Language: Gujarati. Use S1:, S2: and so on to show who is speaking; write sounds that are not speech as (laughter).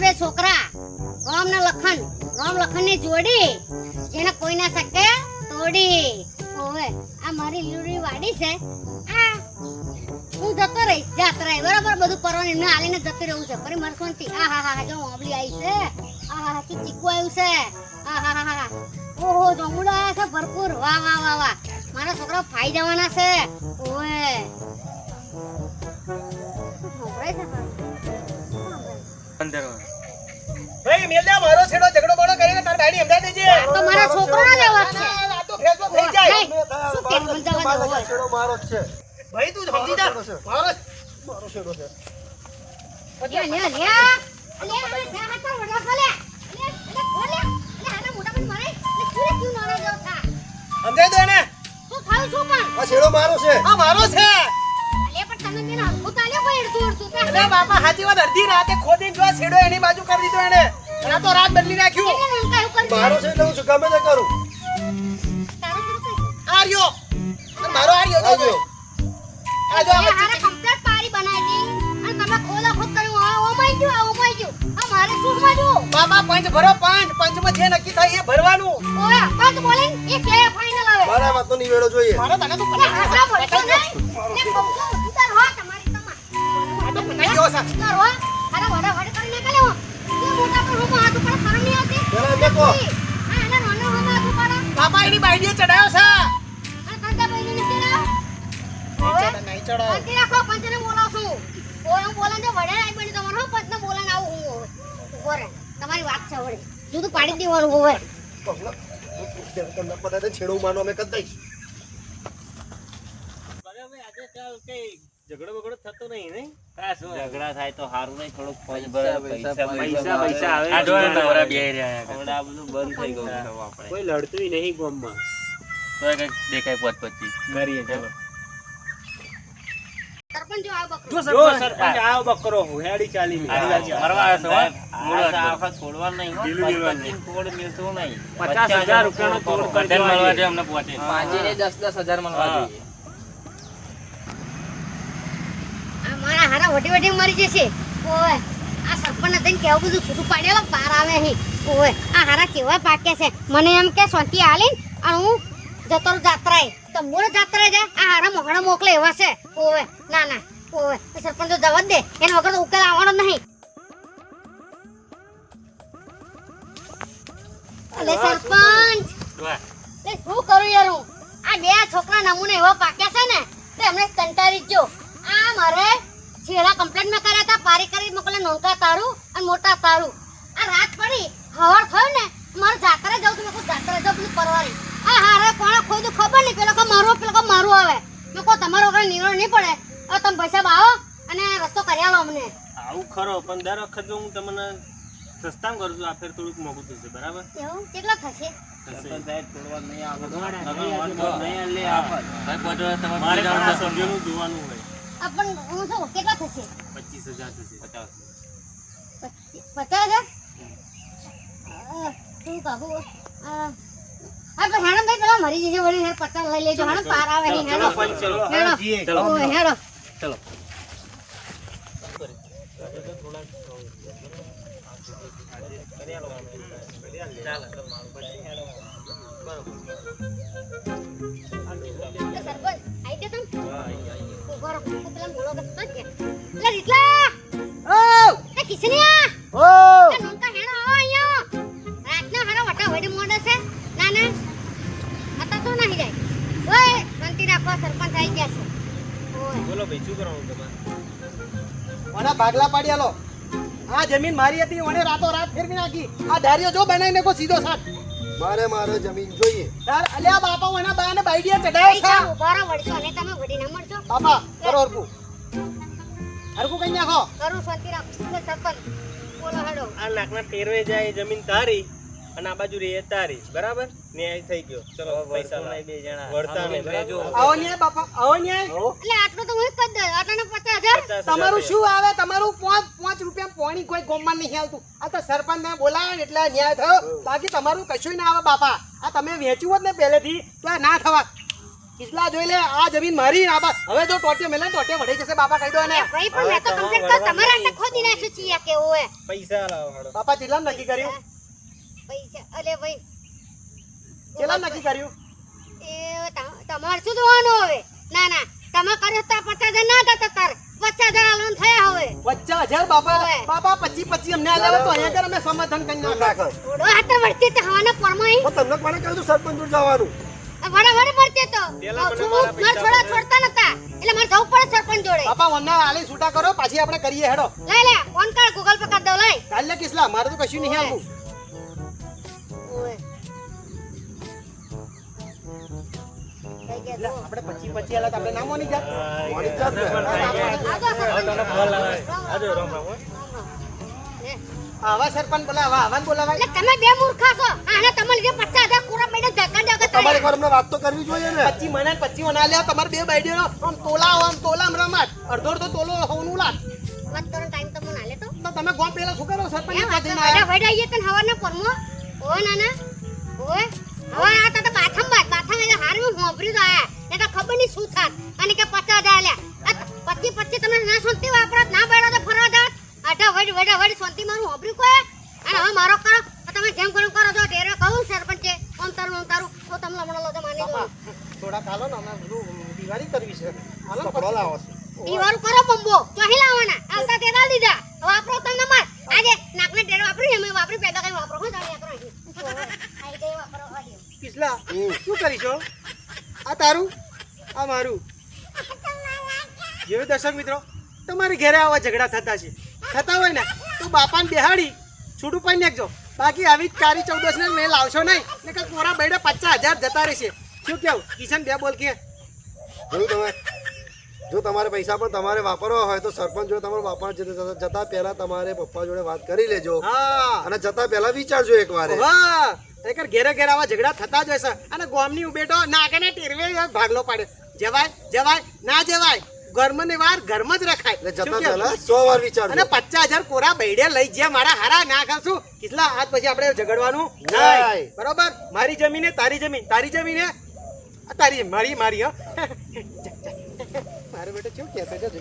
S1: બે છોકરા? રામ ને લખન. રામ લખનની જોડી. જેને કોઈ ના શકે તોડી. ઓવે, આ મારી લીલી વાડી છે. આ, હું જતો રહીશ. જાત્રાએ બરાબર, બધું પરવાની એમને આલીને જતી રહું છે. ફરી મારે શાંતિ આ, હા હા હા, જો, આંબલી આવી છે. આ, હા હા ચીકુ આવ્યું છે? આ, હા હા હા ઓહો જમુડા આવ્યા છે ભરપૂર. વાહ વાહ વાહ વાહ. મારા છોકરા ફાઈ જવાના છે. ઓવે. શું સંભળાય છે મારું? શું સંભળાય?
S2: ભાઈ મેલ્યા મારો છેડો ઝઘડો બડો કરીને તાર દેજે
S1: આ તો મારા છોકરાનો જ છે
S2: ના, ના, આ તો ફેસબુક થઈ જાય.
S1: શું કે મને જવા દો, ઓવે.
S3: મારો છે.
S2: ભાઈ તું સમજી જા.
S3: મારો
S2: મારો
S3: મારો છેડો છે.
S1: લે લે થા?
S2: સમજાઈ દો એને?
S1: શું થયું, શું પણ?
S3: આ છેડો મારો છે.
S2: આ મારો છે. બાપા હાથી વાત અડધી રાતે ખોદીને જો છેડો એની બાજુ કરી દીધો એને. ના આ તો રાત બદલી નાખ્યું.
S3: મારો છે એટલે હું ગમે તે કરું
S1: તારું શું થયું?
S2: આ રહ્યો અને મારો આર્યો આજો
S3: આજો
S2: આ
S1: complete પારી બનાવી દી. અને તમે ખોલા ખોદ કર્યું. આ ઓમાઈ ગયો આ ઓમાઈ ગયો આ મારે શું સમજવું?
S2: બાબા પંચ ભરો પંચ પંચમાં જે નક્કી થાય એ ભરવાનું
S1: ઓય, પાંચ બોલીને એ કે final આવે.
S3: મારા વાતનો નિવેડો જોઈએ
S2: મારો તને તો
S1: ઉપાડો.
S2: બાપા ચડાયો છે
S1: અને કાંતા ભાઈને નથી
S2: નહીં ચડાયો
S1: શાંતિ રાખો, પંચને બોલાવશું. ઓય, બોલાને વડે આઈ બની તમારે પંચને બોલાને આવું હું ઊભો રહે. તમારી વાત છે વળી. જુદું પાડી જ દેવાનું હોય
S3: પગલો. તમને બધાને છેડો માનો અમે કરી દઈશ
S4: ઝઘડા થાય તો સારું નહીં થોડુંક ફોન
S5: પૈસા,
S4: ભરે,
S5: પૈસા,
S4: પૈસા
S5: આવે.
S4: આ જોડે તો વરા બેહી
S5: રહ્યા
S4: આ બધું બંધ થઈ ગયું આપણે.
S5: કોઈ લડતું નહીં ગામમાં.
S4: તો કંઈક દેખાય પોત પછી.
S5: કરીએ ચલો.
S1: સરપંચ જો આવો બકરો.
S5: જો સરપંચ. આવો બકરો હેડી ચાલી
S4: મરવા આવે છે, હો. મૂળ આ આખા છોડવાનું નહીં, હો.
S5: ઢીલું ઢીલું
S4: પચીસ નહીં.
S5: હજાર
S4: પોતે.
S6: દસ દસ હજાર મળવા. જોઈએ
S1: આ મારા હારા વટી વટી મરી જશે. ઓય આ સરપંચ થઈને કેવું બધું છૂટું પાડેલો પાર આવે અહીં ઓય આ હારા કેવા પાકે છે? મને એમ કે શાંતિ આલી અને હું જતો જાત્રાએ. તો મૂળ જાત્રાએ જાય આ હારા મોહણા મોકલે એવા છે. ઓય ના ના. ઓય સરપંચ તો જવા દે. એના વગર તો ઉકેલ આવવાનો નહીં. અલે સરપંચ. લે. શું કરું યાર હું? આ બે છોકરા નમૂને એવા પાક્યા છે ને તે એમને કંટાળી જો આ મારે છેડા કમ્પ્લેન મેં કર્યા હતા પારી કરી મોકલે નોંકા તારું અને મોટા તારું આ રાત પડી હવાર થયું ને મારે જાત્રે જવું તું મેં કહું જાત્રા જાઉં બધું પરવારી. આ હારે કોણે ખોઈ ખબર નહીં પેલો કે મારું પેલો કે મારું આવે. મેં કહું તમારો વગર નિર્ણય નહીં પડે. હવે તમે પૈસા આવો અને રસ્તો કરી આવો અમને.
S5: આવું ખરો પણ દર વખત હું તમને સસ્તામાં કરું છું આ ફેર થોડુંક મોંઘું થશે બરાબર?
S1: એવું? કેટલા થશે?
S5: જોવાનું હોય.
S1: પણ હું શું કેટલો થશે?
S5: પચીસ હજાર થશે
S4: પચાસ.
S1: પચી- પચાસ હજાર? અ, શું કાબુ હા ભાઈ પેલા મરી જશે વળી પચાસ લઈ લેજો. હેડો પાર આવે
S5: ચલો, ચલો.
S1: હેડો
S2: મને ભાગલા પાડી આલો. આ જમીન મારી હતી મને રાતો રાત ફેરવી નાખી. આ ધારીઓ જો બનાવી કો સીધો સાથ
S3: મારે મારે જમીન જોઈએ.
S2: તાર અલ્યા બાપા એના બાને બાઈડીએ ચડાયો છે
S1: ઉભારા વળશો અને તમે વડી ના મળશો.
S2: બાપા કરો અરકુ અરકુ કઈ નાખો.
S1: કરો શાંતિ રાખો સરપંચ બોલો હેડો.
S5: આ નાકના ફેરવે જાય જમીન તારી અને આ બાજુ રે તારી. બરાબર? ન્યાય થઈ ગયો. ચલો પૈસા લઈ
S4: બે જણા.
S5: વળતા ને
S4: લેજો.
S2: આવો ન્યાય બાપા આવો ન્યાય.
S1: એટલે આટલું તો હું જ કરી દઉં આટલાને પચાસ હજાર
S5: પચાસ હજાર
S2: તમારું શું આવે? તમારું પાંચ પાંચ રૂપિયા પોણી કોઈ ગોમમાં નહીં આવતું આ તો સરપંચ ને બોલાવે ને એટલે ન્યાય થયો. બાકી તમારું કશું ના આવે બાપા. આ તમે વેચ્યું હોત ને પહેલેથી તો આ ના થવા. કિસલા જોઈ લે આ જમીન મારી આ બા- હવે જો ટોટે મેલે ટોટે ટોટિયો વઢી જશે બાપા કહી દો
S1: ને ભાઈ પણ મેં તો તમને કર તમારા ને ખોદી નાખ્યું છે કે ઓએ
S5: પૈસા લાવો હાડો
S2: બાપા ચેલા નક્કી કર્યું?
S1: પૈસા અલે ભાઈ.
S2: ચેલા નક્કી કર્યું?
S1: એ તમાર તમારે શું જોવાનું હવે ના ના તમે કર્યો તો પચાસ હજાર ના થતા તાર પચાસ હજાર લોન થયા હવે
S2: પચાસ હજાર બાપા
S1: હવે.
S2: બાપા તો અહીંયા અમે સમાધાન કરી નાખો.
S1: થોડો હાથ વળતી તો હવાના પરમાઈ
S3: તમને કહ્યું સરપંચ જવાનું
S1: વડા વડે પડતી તો
S5: મારા
S1: છોડતા નતા એટલે મારે જવું પડે સરપંચ જોડે
S2: બાપા વરના આલી છૂટા કરો પાછી આપણે કરીએ હેડો
S1: લે ફોન કર ગૂગલ પે કર દો લઈ
S2: કાલે કિસલા મારે તો કશું નહીં આવું
S1: ઓએ થઈ ગયા
S2: આપણે પચી પચી આલા આપણે ના મોની જા
S3: મોડી જાત.
S1: આ
S5: આજો રામ રામ.
S2: આવા સરપંચ બોલાવા આવાને બોલાવા
S1: એટલે તમે બે મૂર્ખા છો. આને તમારે જે પચાસ હજાર પૂરા મેડમ ધક્કા દેવા
S3: તમારે એકવાર અમને વાત તો કરવી જોઈએ ને.
S2: પચી મને ને પચી મને તમારે બે બાઈડીઓ આમ તોલા આમ તોલા રમાટ અડધો અડધો તોલો હોનું લાટ
S1: વાત કરો ટાઈમ તમને આલે તો.
S2: તો તમે ગોમ પેલા શું કરો સરપંચ
S1: એમ
S2: ને
S1: વાત
S2: જઈને
S1: વડા
S2: આયા?
S1: વડા આઈએ તને હવારના પરમો. ઓ નાના. ઓય હવે આ તો બાથમ બાત બાથમ એટલે હારું હોંભરી તો આયા એટલે ખબર નહીં શું થાત. અને કે પચાસ હજાર આલ્યા આ પચી પચી તમે ના શાંતિ વાપરત ના બેડો તો ફરવા જાત આઠા વડ વડા વડ શાંતિ મારું હોંભરી કોઈ અને હવે મારો કરો તો તમે જેમ કરો એમ કરો તો ઢેરે કહું સરપંચે ઓમ તારું ઓમ તારું તો તમને હમણાં લો તો માની
S2: બાપા
S1: દઉં
S2: થોડા કાલો ને અમે બધું દિવાળી કરવી છે. હાલો
S3: કપડો લાવો છે.
S1: દીવારું કરો બંબો. ચોહી લાવવાના. આવતા તેડા દીધા. વાપરો તમને માર. આજે નાકને ટેર વાપરી અમે વાપરી પેદા કઈ વાપરો. હો જાણી કરો આઈ ગઈ વાપરો આઈ
S2: કિસલા શું કરીશો આ તારું? આ મારું? જેવી દર્શક મિત્રો તમારે ઘરે આવા ઝઘડા થતા છે. થતા હોય ને તો બાપાને બેહાડી છૂટું પાડી નાખજો. બાકી આવી જ કારી ચૌદસ ને મેં લાવશો નહીં. ને કે કોરા બેડે પચાસ હજાર જતા રહેશે. શું કેવું? કિશન બે બોલ કે.
S3: જોયું તમે જો તમારે પૈસા પણ તમારે વાપરવા હોય તો સરપંચ જોડે તમારે વાપરવા જતા- જતા પહેલા તમારે પપ્પા જોડે વાત કરી લેજો. અને જતા પહેલા વિચારજો એક વારે
S2: વાહ. ખરેખર ઘેરે ઘેર આવા ઝઘડા થતા જ હોય છે. અને ગોમની ઉભેટો નાગને ટેરવે ભાગલો પાડે. જવાય જવાય ના જવાય. ઘરમાં વાર ઘરમાં જ રખાય.
S3: જતા? પહેલા સો વાર
S2: અને પચાસ હજાર કોરા બૈડે લઈ જ્યાં મારા હારા ના ખાશું કેટલા આજ પછી આપણે ઝઘડવાનું?
S3: નહીં.
S2: બરોબર? મારી જમીન તારી જમીન તારી જમીન. તારી મારી મારી હા. (laughs) મારો બેટો કેવું કહેતો છે